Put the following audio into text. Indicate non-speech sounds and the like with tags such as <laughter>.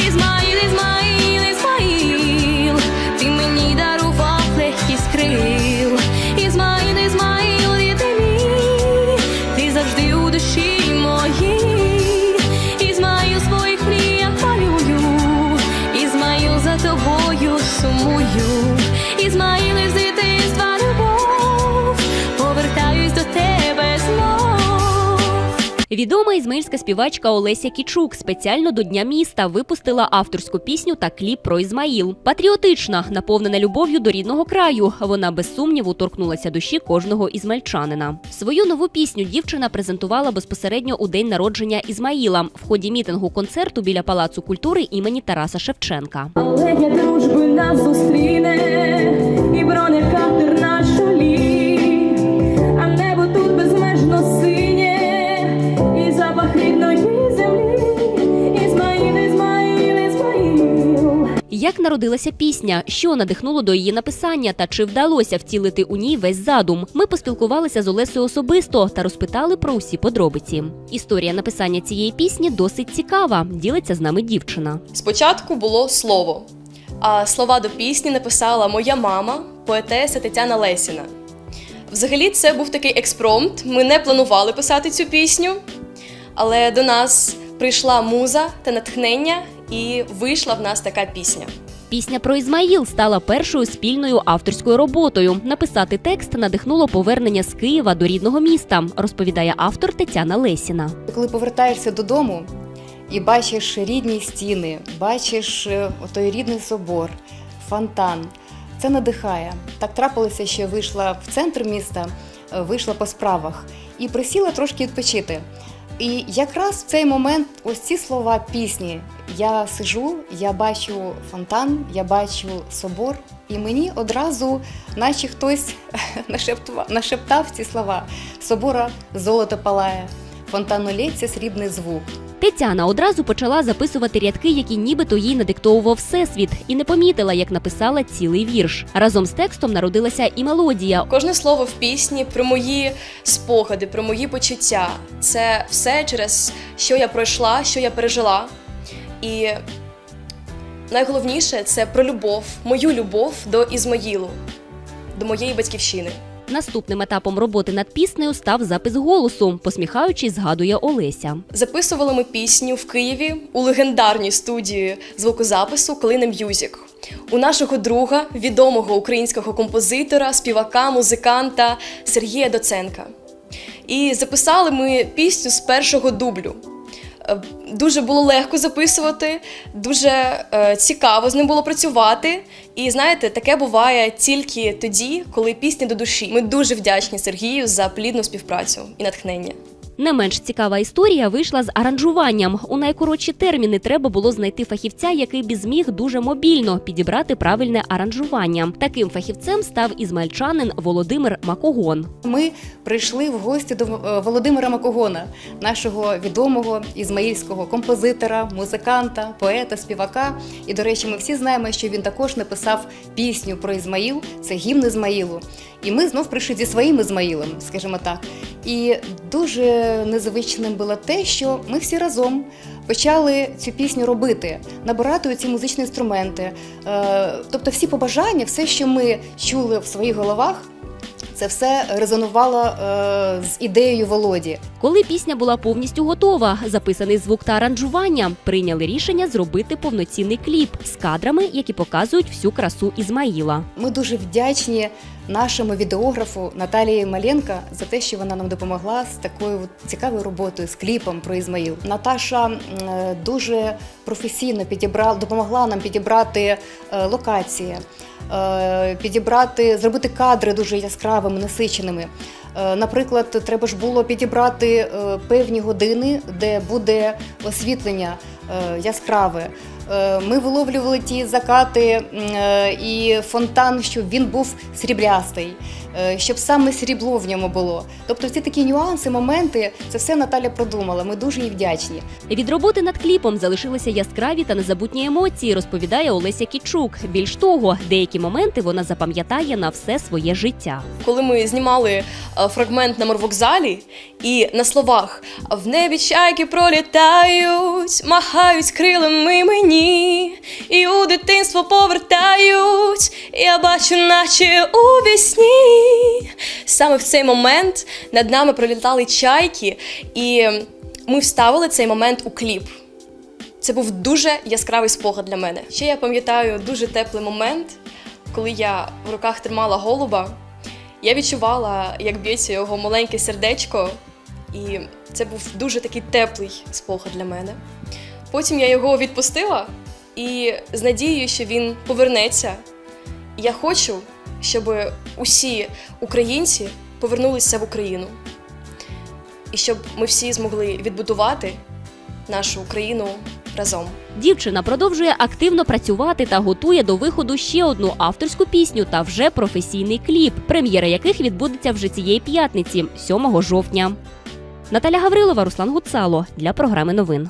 Ізмаїл, Ізмаїл, Відома ізмаїльська співачка Олеся Кічук спеціально до Дня міста випустила авторську пісню та кліп про Ізмаїл. Патріотична, наповнена любов'ю до рідного краю. Вона без сумніву торкнулася душі кожного ізмальчанина. Свою нову пісню дівчина презентувала безпосередньо у день народження Ізмаїла в ході мітингу концерту біля Палацу культури імені Тараса Шевченка. Але для дружби нас зустріне і бронекатер Як народилася пісня, що надихнуло до її написання та чи вдалося втілити у ній весь задум? Ми поспілкувалися з Олесею особисто та розпитали про усі подробиці. Історія написання цієї пісні досить цікава. Ділиться з нами дівчина. Спочатку було слово, а слова до пісні написала моя мама, поетеса Тетяна Лесіна. Взагалі, це був такий експромт. Ми не планували писати цю пісню, але до нас прийшла муза та натхнення, і вийшла в нас така пісня. Пісня про Ізмаїл стала першою спільною авторською роботою. Написати текст надихнуло повернення з Києва до рідного міста, розповідає автор Тетяна Лесіна. Коли повертаєшся додому і бачиш рідні стіни, бачиш е, той рідний собор, фонтан, це надихає. Так трапилося, що вийшла в центр міста, е, вийшла по справах і присіла трошки відпочити. І якраз в цей момент ось ці слова пісні. Я сижу, я бачу фонтан, я бачу собор, і мені одразу, наче хтось <laughs> нашептав ці слова. Собора золото палає, фонтану лється срібний звук. Тетяна одразу почала записувати рядки, які нібито їй надиктовував всесвіт, і не помітила, як написала цілий вірш. Разом з текстом народилася і мелодія. Кожне слово в пісні про мої спогади, про мої почуття. Це все через що я пройшла, що я пережила. І найголовніше це про любов, мою любов до Ізмаїлу, до моєї батьківщини. Наступним етапом роботи над піснею став запис голосу. Посміхаючись, згадує Олеся. Записували ми пісню в Києві у легендарній студії звукозапису Клине М'юзік. У нашого друга, відомого українського композитора, співака, музиканта Сергія Доценка. І записали ми пісню з першого дублю. Е, Дуже було легко записувати, дуже е, цікаво з ним було працювати. І знаєте, таке буває тільки тоді, коли пісні до душі. Ми дуже вдячні Сергію за плідну співпрацю і натхнення. Не менш цікава історія вийшла з аранжуванням. У найкоротші терміни треба було знайти фахівця, який би зміг дуже мобільно підібрати правильне аранжування. Таким фахівцем став ізмальчанин Володимир Макогон. Ми прийшли в гості до е, Володимира Макогона, нашого відомого ізмаїльського композитора, музиканта, поета, співака. І, до речі, ми всі знаємо, що він також написав пісню про Ізмаїл, це гімн Ізмаїлу. І ми знов прийшли зі своїм Ізмаїлом, скажімо так. І дуже незвичним було те, що ми всі разом почали цю пісню робити, набирати ці музичні інструменти. Е, Тобто, всі побажання, все, що ми чули в своїх головах, це все резонувало е, з ідеєю Володі. Коли пісня була повністю готова, записаний звук та аранжування, прийняли рішення зробити повноцінний кліп з кадрами, які показують всю красу Ізмаїла. Ми дуже вдячні нашому відеографу Наталії Маленко за те, що вона нам допомогла з такою цікавою роботою, з кліпом про Ізмаїл. Наташа е, дуже професійно підібрала, допомогла нам підібрати е, локації, е, підібрати, зробити кадри дуже яскравими, насиченими. Наприклад, треба ж було підібрати е, певні години, де буде освітлення е, яскраве. Е, Ми виловлювали ті закати і фонтан, щоб він був сріблястий. Е, щоб саме срібло в ньому було. Тобто ці такі нюанси, моменти, це все Наталя продумала. Ми дуже їй вдячні. Від роботи над кліпом залишилися яскраві та незабутні емоції, розповідає Олеся Кічук. Більш того, деякі моменти вона запам'ятає на все своє життя. Коли ми знімали е, фрагмент на морвокзалі, і на словах в небі чайки пролітають, махають крилами мені, і у дитинство повертають, я бачу, наче у вісні. Саме в цей момент над нами пролітали чайки, і ми вставили цей момент у кліп. Це був дуже яскравий спогад для мене. Ще я пам'ятаю дуже теплий момент, коли я в руках тримала голуба. Я відчувала, як б'ється його маленьке сердечко, і це був дуже такий теплий спогад для мене. Потім я його відпустила і з надією, що він повернеться. Я хочу, щоб усі українці повернулися в Україну, і щоб ми всі змогли відбудувати нашу Україну разом. Дівчина продовжує активно працювати та готує до виходу ще одну авторську пісню та вже професійний кліп, прем'єра яких відбудеться вже цієї п'ятниці, 7 жовтня. Наталя Гаврилова, Руслан Гуцало для програми новин.